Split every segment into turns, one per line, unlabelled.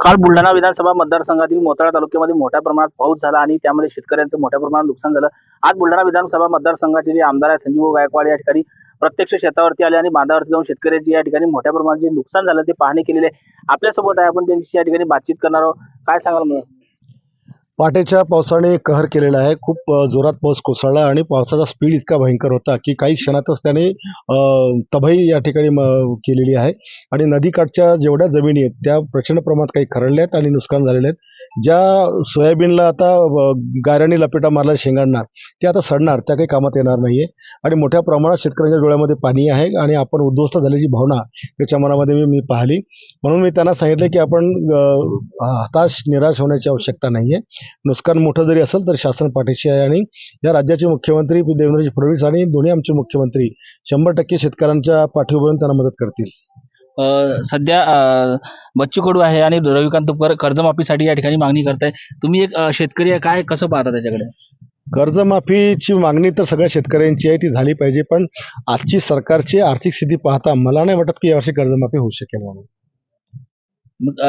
काल बुलढाणा विधानसभा मतदारसंघातील मोताळा तालुक्यामध्ये मोठ्या प्रमाणात पाऊस झाला आणि त्यामध्ये शेतकऱ्यांचं मोठ्या प्रमाणात नुकसान झालं. आज बुलढाणा विधानसभा मतदारसंघाचे जे आमदार आहेत संजीव गायकवाड या ठिकाणी प्रत्यक्ष शेतावरती आले आणि बांधावरती जाऊन शेतकऱ्यांची या ठिकाणी मोठ्या प्रमाणात जे नुकसान झालं ते पाहणी केलेले आहे. आपल्यासोबत आहे आपण त्यांची या ठिकाणी बातचीत करणार आहोत. काय सांगाल मला
पहाटेच्या पावसाने कहर केलेला आहे. खूप जोरात पाऊस कोसळला आणि पावसाचा स्पीड इतका भयंकर होता की काही क्षणातच त्याने तबाही या ठिकाणी म- केलेली आहे. आणि नदीकाठच्या जेवढ्या जमिनी आहेत त्या प्रचंड प्रमाणात काही खरडल्या आहेत आणि नुकसान झालेले आहेत. ज्या सोयाबीनला आता गाऱ्याने लपेटा मारल्या शेंगांना ते आता सडणार त्या काही कामात येणार नाही आहे आणि मोठ्या प्रमाणात शेतकऱ्यांच्या डोळ्यामध्ये पाणी आहे आणि आपण उद्ध्वस्त झाल्याची भावना त्याच्या मनामध्ये मी मी पाहिली. म्हणून मी त्यांना सांगितलं की आपण हताश निराश होण्याची आवश्यकता नाही आहे नुकसान मोठं जरी असेल तर शासन पाठीशी आहे. आणि या राज्याचे मुख्यमंत्री देवेंद्रजी फडणवीस आणि दोन्ही आमचे मुख्यमंत्री शंभर टक्के शेतकऱ्यांच्या पाठीवरून त्यांना मदत करतील.
अं, सध्या बच्चू कडू आहे आणि रविकांत तुपकर कर्जमाफीसाठी या ठिकाणी मागणी करताय. तुम्ही एक शेतकरी आहे काय कसं पाहता त्याच्याकडे?
कर्जमाफीची मागणी तर सगळ्या शेतकऱ्यांची आहे ती झाली पाहिजे. पण आजची सरकारची आर्थिक स्थिती पाहता मला नाही वाटत की यावर्षी कर्जमाफी होऊ शकेल म्हणून.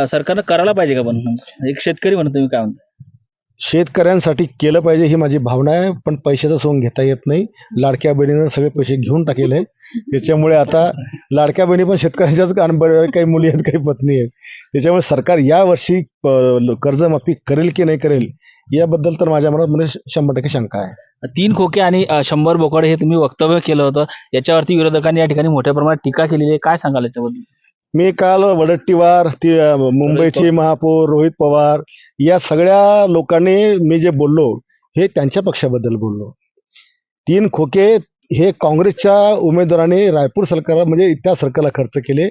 सरकारनं करायला पाहिजे का पण? एक शेतकरी म्हणून तुम्ही काय म्हणता
शेतकऱ्यांसाठी केलं पाहिजे ही माझी भावना आहे पण पैशाचं सोंग घेता येत नाही. लाडक्या बहिणीनं सगळे पैसे घेऊन टाकेले आहे. त्याच्यामुळे आता लाडक्या बहिणी पण शेतकऱ्यांच्याच बऱ्या- काही मुली आहेत काही पत्नी आहेत. त्याच्यामुळे सरकार यावर्षी वर्षी कर्जमाफी करेल की नाही करेल याबद्दल तर माझ्या मनात म्हणजे मध्ये शंभर टक्के शंका आहे.
तीन खोके आणि शंभर बोकडे हे तुम्ही वक्तव्य केलं होतं. याच्यावरती विरोधकांनी या ठिकाणी मोठ्या प्रमाणात टीका केलेली आहे. काय सांगाल याच्याबद्दल?
मी काल वडट्टीवार ती मुंबईची महापौर रोहित पवार या सगळ्या लोकांनी मी जे बोललो हे त्यांच्या पक्षाबद्दल बोललो. तीन खोके हे काँग्रेसच्या उमेदवाराने रायपूर सरकारला म्हणजे त्या सरकारला खर्च केले.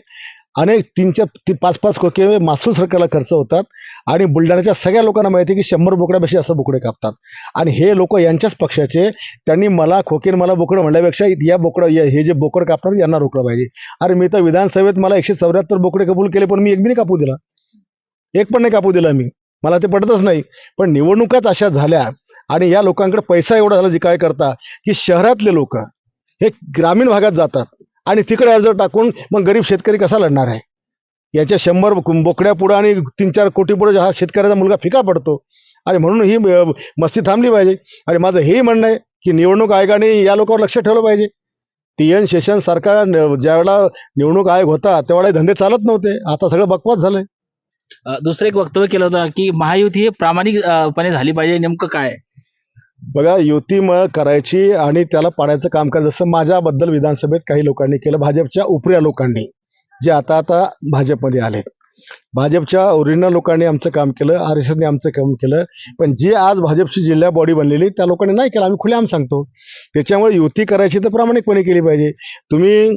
अनेक तीनच्या ती पाच पाच खोके मासूल सरकारला खर्च होतात आणि बुलढाण्याच्या सगळ्या लोकांना माहिती आहे की शंभर बोकड्यापेक्षा जास्त बोकडे कापतात. आणि हे लोक यांच्याच पक्षाचे त्यांनी मला खोकेन मला बोकडं म्हणल्यापेक्षा या बोकडं या- हे जे बोकड कापणार यांना रोखलं पाहिजे. अरे मी तर विधानसभेत मला एकशे चौऱ्याहत्तर बोकडे कबूल केले पण मी एक बी नाही कापू दिला. एक पण नाही कापू दिला मी. मला ते पटतच नाही. पण निवडणुकाच अशा झाल्या आणि या लोकांकडे पैसा एवढा झाला जे काय करता की शहरातले लोक हे ग्रामीण भागात जातात. आणि तिकडे अर्ज टाकून मग गरीब शेतकरी कसा लढणार आहे? याच्या शंभर बोकड्या पुढं आणि तीन चार कोटी पुढं हा शेतकऱ्याचा मुलगा फिका पडतो. आणि म्हणून ही मस्ती थांबली पाहिजे. आणि माझं हेही म्हणणं आहे की निवडणूक आयोगाने या लोकांवर लक्ष ठेवलं पाहिजे. टी एन शेषन सारखा ज्यावेळेला निवडणूक आयोग होता त्यावेळेला धंदे चालत नव्हते. आता सगळं बकवास झालंय.
दुसरं एक वक्तव्य केलं होतं की महायुती हे प्रामाणिकपणे झाली पाहिजे नेमकं काय?
बघा युती मग करायची आणि त्याला पाडायचं काम करायचं जसं माझ्याबद्दल विधानसभेत काही लोकांनी केलं भाजपच्या उपऱ्या लोकांनी जे आता आता भाजपमध्ये आलेत भाजपच्या ओरिजिनल लोकांनी आमचं काम केलं आर एस एसने आमचं काम केलं पण जे आज भाजपची जिल्हा बॉडी बनलेली त्या लोकांनी नाही केलं. आम्ही खुलेआम सांगतो. त्याच्यामुळे युती करायची तर प्रामाणिकपणे केली पाहिजे. तुम्ही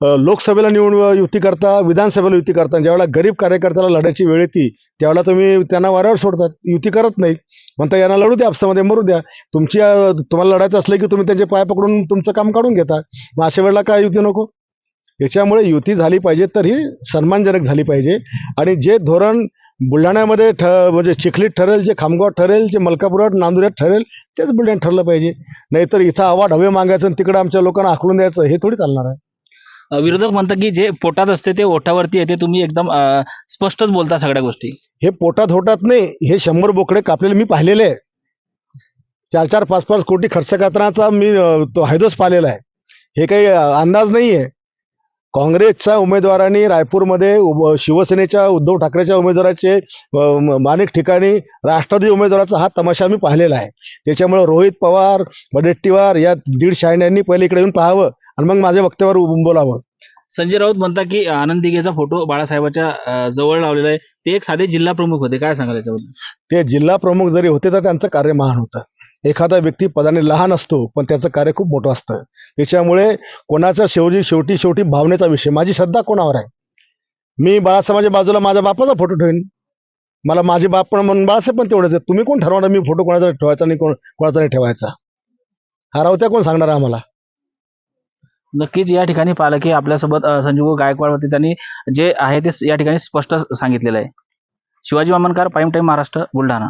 लोकसभेला निवडून युती करता विधानसभेला युती करता ज्यावेळेला गरीब कार्यकर्त्याला लढायची वेळ येते त्यावेळेला तुम्ही त्यांना वाऱ्यावर सोडतात. युती करत नाही म्हणता यांना लढू द्या आपसामध्ये मरू द्या. तुमची तुम्हाला लढायचं असलं की तुम्ही त्यांचे पाय पकडून तुमचं काम काढून घेता. मग अशा वेळेला काय युती नको? याच्यामुळे युती झाली पाहिजे तर ही सन्मानजनक झाली पाहिजे. आणि जे धोरण बुलढाण्यामध्ये ठ म्हणजे चिखलीत ठरेल जे खामगाव ठरेल जे मलकापुरात नांदुऱ्यात ठरेल तेच बुलढाणा ठरलं पाहिजे. नाहीतर इथं आवाड हवे मागायचं आणि तिकडं आमच्या लोकांना आखडून द्यायचं हे थोडी चालणार आहे.
विरोधक म्हणतात की जे पोटात असते ते ओठावरती येते. तुम्ही एकदम स्पष्टच बोलता सगळ्या गोष्टी.
हे पोटात होटात नाही हे शंभर बोकडे कापलेले मी पाहिलेले आहे. चार चार पाच पाच कोटी खर्च करतानाचा मी तो हायदोस पाहिलेला आहे. हे काही अंदाज नाही आहे. काँग्रेसच्या उमेदवारांनी रायपूरमध्ये शिवसेनेच्या उद्धव ठाकरेच्या उमेदवाराचे अनेक ठिकाणी राष्ट्रवादी उमेदवाराचा हा तमाशा मी पाहिलेला आहे. त्याच्यामुळे रोहित पवार वडेट्टीवार या दीड शहाण्यांनी पहिले इकडे येऊन पाहावं. आणि मग माझ्या वक्त्यावर उभं बोलावं.
संजय राऊत म्हणतात की आनंद दिघेचा फोटो बाळासाहेबाच्या जवळ लावलेला आहे. ते एक साधे जिल्हा प्रमुख होते. काय सांगाल याच्याबद्दल?
ते जिल्हा प्रमुख जरी होते तर त्यांचं कार्य महान होतं. एखादा व्यक्ती पदाने लहान असतो पण त्याचं कार्य खूप मोठं असतं. त्याच्यामुळे कोणाचा शेवटी शेवटी शेवटी भावनेचा विषय. माझी श्रद्धा कोणावर आहे? मी बाळासाहेबाच्या बाजूला माझ्या बापाचा फोटो ठेवीन. मला माझे बाप पण म्हणून बाळासाहेब पण तेवढंच आहे तुम्ही कोण ठरवणार? मी फोटो कोणाचा ठेवायचा आणि कोण कोणाचा नाही ठेवायचा? हा रावत्या कोण सांगणार आम्हाला?
नक्कीच या ठिकाणी पाहिलं की आपल्यासोबत संजीव गायकवाड होते त्यांनी जे आहे ते या ठिकाणी स्पष्ट सांगितलेलं आहे. Shivaji Wamankar prime time Maharashtra Buldhana.